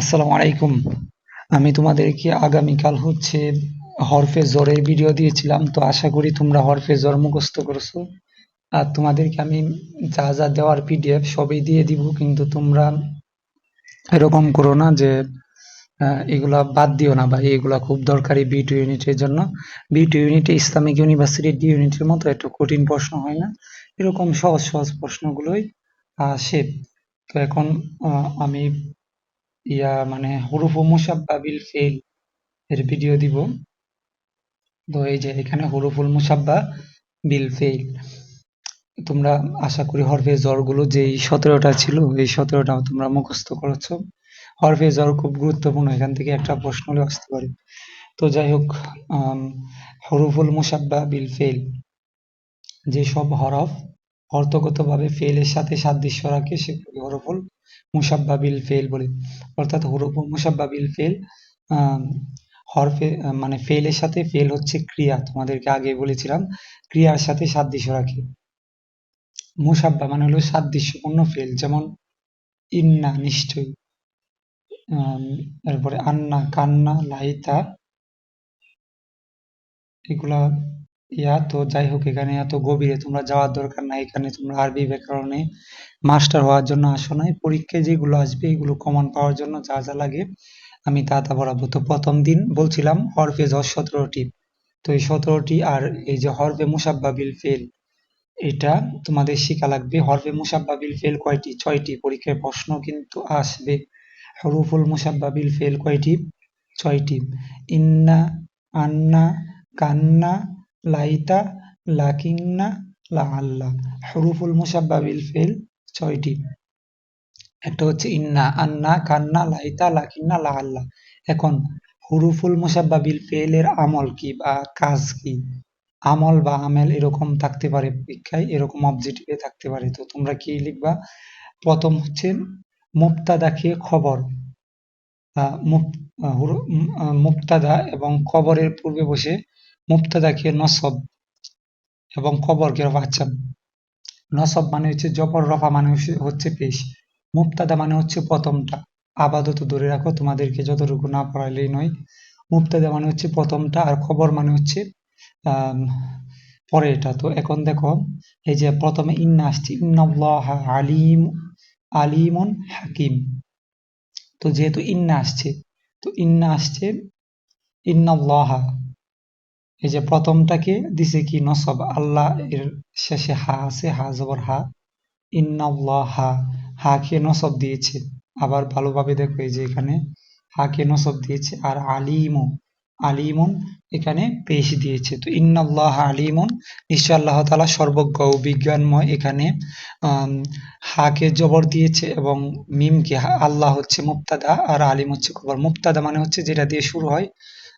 আসসালামু আলাইকুম। আমি তোমাদেরকে আগামীকাল হচ্ছে হরফে জরের ভিডিও দিয়েছিলাম, তো আশা করি তোমরা হরফে জর মুখস্থ করেছ। আর তোমাদেরকে আমি যা যা দেওয়ার পিডিএফ সবই দিয়ে দিব, কিন্তু তোমরা এরকম করো না যে এগুলা বাদ দিও না ভাই, এগুলা খুব দরকারি বি টু ইউনিটের জন্য। বি টু ইউনিটে ইসলামিক ইউনিভার্সিটির ডি ইউনিটের মতো একটু কঠিন প্রশ্ন হয় না, এরকম সহজ সহজ প্রশ্নগুলোই আসে। তো এখন আমি ইয়া মানে হুরুফ মুসাব্বা বিল ফেল এর ভিডিও দিব। তো এই যে এখানে হুরুফুল মুসাব্বা বিল ফেল। তোমরা আশা করি হরফে জরগুলো যেই সতেরোটা ছিল, এই সতেরোটা তোমরা মুখস্থ করেছ। হরফে জর খুব গুরুত্বপূর্ণ, এখান থেকে একটা প্রশ্ন হলে আসতে পারে। তো যাই হোক হরুফুল মুসাব্বা বিল ফেল। যেসব হরফ অর্থগতভাবে ফেলের সাথে সাদৃশ্য রাখে সেগুলি হরফুল মুসাব্বা বিল ফেল বলে। অর্থাৎ হরফুল মুসাব্বা বিল ফেল হরফে মানে ফেলের সাথে ফেল হচ্ছে ক্রিয়া তোমাদেরকে আগে বলেছিলাম। ক্রিয়ার সাথে সাদৃশ্য রাখে। মুসাব্বা মানে হলো সাদৃশ্যপূর্ণ ফেল যেমন ইন্না নিশ্চয়ই। আম, এরপরে আন্না কান্না লাইতা এগুলা ইয়া, তো যাই হোক, এখানে এত গভীরে তোমরা যাওয়ার দরকার নাই, এখানে তোমরা আরবি ব্যাকরণে মাস্টার হওয়ার জন্য আসো নাই। পরীক্ষায় যেগুলো আসবে, এগুলো কমন পাওয়ার জন্য যা যা লাগে আমি তা তা পড়াবো তো প্রথম দিন বলছিলাম, হরফে জর সতেরোটি। তো এই সতেরোটি আর এই যে হরফে মুসাব্বা বিল ফেল, এটা তোমাদের শেখা লাগবে। হরফে মুসাব্বা বিল ফেল কয়টি? ছয়টি। পরীক্ষায় প্রশ্ন কিন্তু আসবে। হরুফুল মুসাব্বা বিল ফেল কয়টি? ছয়টি। ইন্না, আন্না, কান্না লাইতা, লাকিন্না, লাআল্লা। হরুফুল মুসাব্বা বিল ফেল ছয়টি। একটা হচ্ছে ইন্না, আন্না, কান্না, লাইতা, লাকিন্না, লাআল্লা। এখন, হুরুফুল মুসাব্বা বিল ফেলের আমল কি বা কাজ কি? আমল বা আমেল এরকম থাকতে পারে, পরীক্ষায় এরকম অবজেক্টিভে থাকতে পারে। তো তোমরা কি লিখবা? প্রথম হচ্ছে মুক্তাদাকে খবর? মুক্তাদা এবং খবরের পূর্বে বসে মুক্তাদাকে নসব এবং খবরকে রফা আচ্ছা নসব মানে হচ্ছে জবর, রফা মানে হচ্ছে- হচ্ছে পেশ। মুক্তাদা মানে হচ্ছে প্রথমটা। আপাতত ধরে রাখো, তোমাদেরকে যতটুকু না পড়াইলেই নয়। মুক্তাদা মানে হচ্ছে প্রথমটা আর খবর মানে হচ্ছে পরে এটা তো এখন দেখো, এই যে প্রথমে ইন্না আসছে, ইন্নাল্লাহ আলিম, আলিমন হাকিম। তো যেহেতু ইন্না আসছে, তো ইন্না আসছে ইন্নাল্লাহ এই যে প্রথমটাকে দিছে কি নসব, আল্লাহ এর শেষে হা আছে, হা জবর হা। ইন্নাল্লাহ হা হাকে নসব দিয়েছে। আবার ভালোভাবে দেখো এই যে এখানে, হাকে নসব দিয়েছে। আর আলিমু, আলিমুন এখানে পেশ দিয়েছে। তো ইন্নাল্লাহ আলিমুন, নিশ্চয় আল্লাহ তাআলা সর্বজ্ঞ ও বিজ্ঞানময় এখানে হাকে জবর দিয়েছে এবং মিমকে হা- আল্লাহ হচ্ছে মুক্তাদা আর আলিম হচ্ছে খবর মুক্তাদা মানে হচ্ছে যেটা দিয়ে শুরু হয়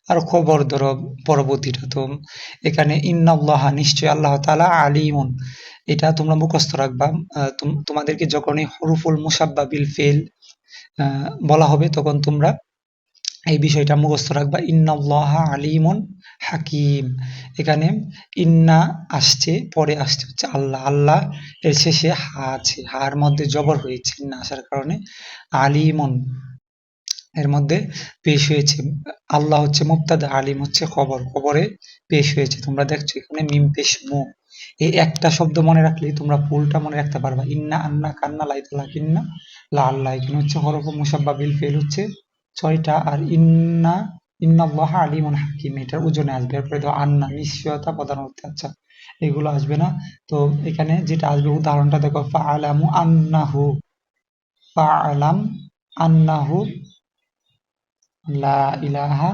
আর খবর ধরো পরবর্তীটা তো এখানে ইন্নাল্লাহ নিশ্চয় আল্লাহ তাআলা আলিমুন। এটা তোমরা মুখস্থ রাখবা। তোমাদেরকে যখন এই হরুফুল মুসাব্বা বিল ফেল বলা হবে তখন তোমরা এই বিষয়টা মুখস্থ রাখবা। ইন্নাল্লাহা আলিমুন হাকিম। এখানে ইন্না আসছে, পরে আসছে হচ্ছে আল্লাহ। আল্লাহ এর শেষে হা আছে। হার মধ্যে জবর হয়েছে ইন্না আসার কারণে। আলিমুন। এর মধ্যে পেশ হয়েছে। আল্লাহ হচ্ছে মুক্তাদা আলিম হচ্ছে খবর। খবরে পেশ হয়েছে। তোমরা দেখছ এখানে মিম পেশ মু। এই একটা শব্দ মনে রাখলে তোমরা ফুলটা মনে রাখতে পারবা। ইন্না আন্না কান্না লাইতা কিন্না লা আল্লাহ এখানে হচ্ছে হরফ মুসাব্বা বিল ফেল হচ্ছে ছয়টা আর ইন্না ইন্না ইন্নাল্লাহ আলিমুন হাকিম। এটার ওজনে আসবে। এরপরে তো আন্না, নিশ্চয়তা প্রধান অর্থে আচ্ছা এগুলো আসবে না। তো এখানে যেটা আসবে উদাহরণটা দেখো, ফাআলামু আন্নাহু, ফাআলাম আন্নাহু লা ইলাহা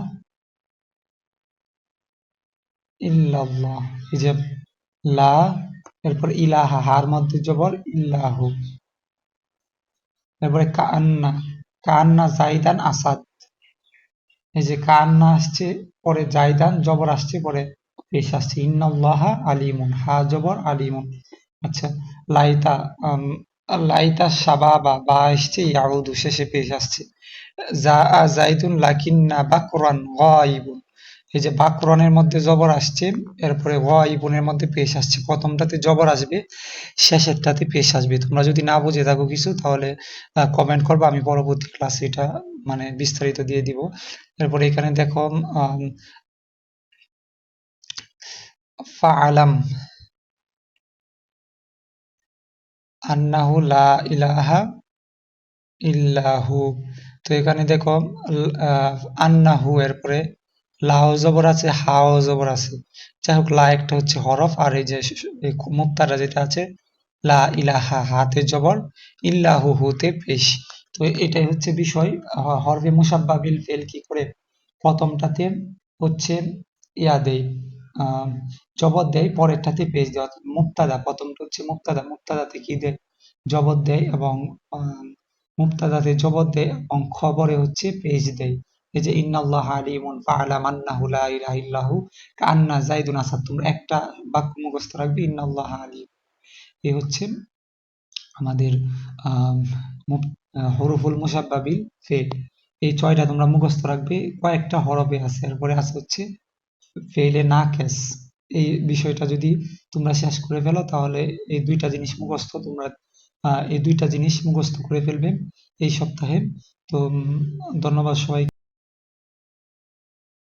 ইল্লাল্লাহ। এই যে লা, এরপর ইলাহা, হার মধ্যে জবর ইল্লাহু। এরপরে কান্না কান্না জাইদান আসাদ। এই যে কান্না আসছে, পরে জাইদান, জবর আসছে, পরে পেশ আসছে। ইন্নাল্লাহা আলিমুন, হা জবর আলিমুন। আচ্ছা লাইতা লাইতা সাবাবা বা আসছে শেষে পেশ আসছে। গাইবুন এই যে মধ্যে জবর আসছে এরপরে গাইবুনের মধ্যে পেশ আসছে। প্রথমটাতে জবর আসবে শেষেরটাতে পেশ আসবে। তোমরা যদি না বুঝে থাকো কিছু তাহলে কমেন্ট করবে আমি পরবর্তী ক্লাসে এটা মানে বিস্তারিত দিয়ে দিব। এরপরে এখানে দেখো আম, আন্নাহু লা ইলাহা ইল্লাহু। তো এখানে দেখো আন্নাহু এরপরে লাও জবর আছে, হাও জবর আছে। যাই হোক লা একটা হচ্ছে হরফ, আর এই যে মুক্তাটা যেটা আছে, লা ইলাহা, হাতে জবর, ইল্লাহু হুতে পেশ। তো এটাই হচ্ছে বিষয় হরফে মুসাব্বা বিল ফেল কি করে প্রথমটাতে হচ্ছে ইয়া দেয়। জবর দেয় পরেরটাতে পেশ দেয় অর্থাৎ মুক্তাদা, প্রথমটা হচ্ছে মুক্তাদা। মুক্তাদাতে কি দেয়? জবর দেয় এবং মুক্তাদাতে জবর দেয় এবং খবরে হচ্ছে পেজ দেয়। এই যে, ইন্নাল্লাহ আলিমুন ফাআলাম আন্নাহু লা ইলাহা ইল্লাহু কান্না জাইদুন আসাদ। তোমরা একটা বাক্য মুখস্থ রাখবে, ইন্নাল্লাহ আলিম। এই হচ্ছে আমাদের হরফুল মুসাব্বাবিল ফেল। এই ছয়টা তোমরা মুখস্থ রাখবে। কয়েকটা হরফে আছে, এরপরে আছে হচ্ছে ফেইলে না ক্যাস এই বিষয়টা যদি তোমরা শেষ করে ফেলো, তাহলে এই দুইটা জিনিস মুখস্থ তোমরা এই দুইটা জিনিস মুখস্থ করে ফেলবে এই সপ্তাহে। তো ধন্যবাদ সবাই